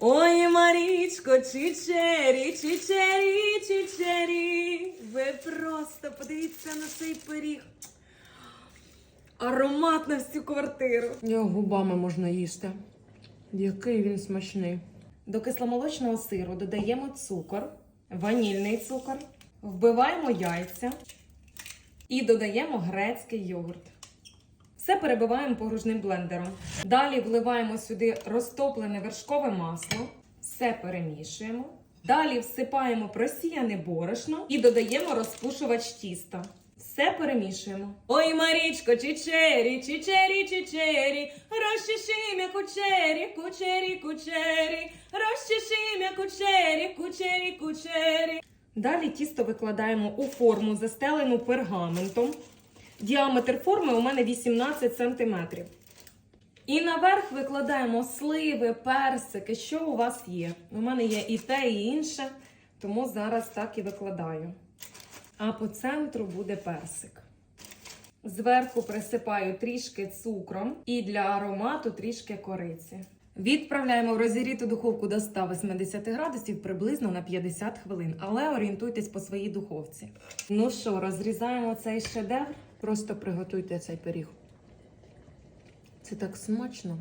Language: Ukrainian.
Ой, Марічко, чичері, чичері, чичері. Ви просто подивіться на цей пиріг. Аромат на всю квартиру. Його губами можна їсти. Який він смачний. До кисломолочного сиру додаємо цукор, ванільний цукор, вбиваємо яйця і додаємо грецький йогурт. Все перебиваємо погружним блендером. Далі вливаємо сюди розтоплене вершкове масло, все перемішуємо. Далі всипаємо просіяне борошно і додаємо розпушувач тіста. Все перемішуємо. Ой, Марічко, чичері, чичері, чичері, розчеши м'я кучері, кучері, кучері, розчеши м'я кучері, кучері, кучері. Далі тісто викладаємо у форму, застелену пергаментом. Діаметр форми у мене 18 см. І наверх викладаємо сливи, персики, що у вас є. У мене є і те, і інше, тому зараз так і викладаю. А по центру буде персик. Зверху присипаю трішки цукром і для аромату трішки кориці. Відправляємо в розігріту духовку до 180 градусів приблизно на 50 хвилин, але орієнтуйтесь по своїй духовці. Ну що, розрізаємо цей шедевр. Просто приготуйте цей пиріг. Це так смачно.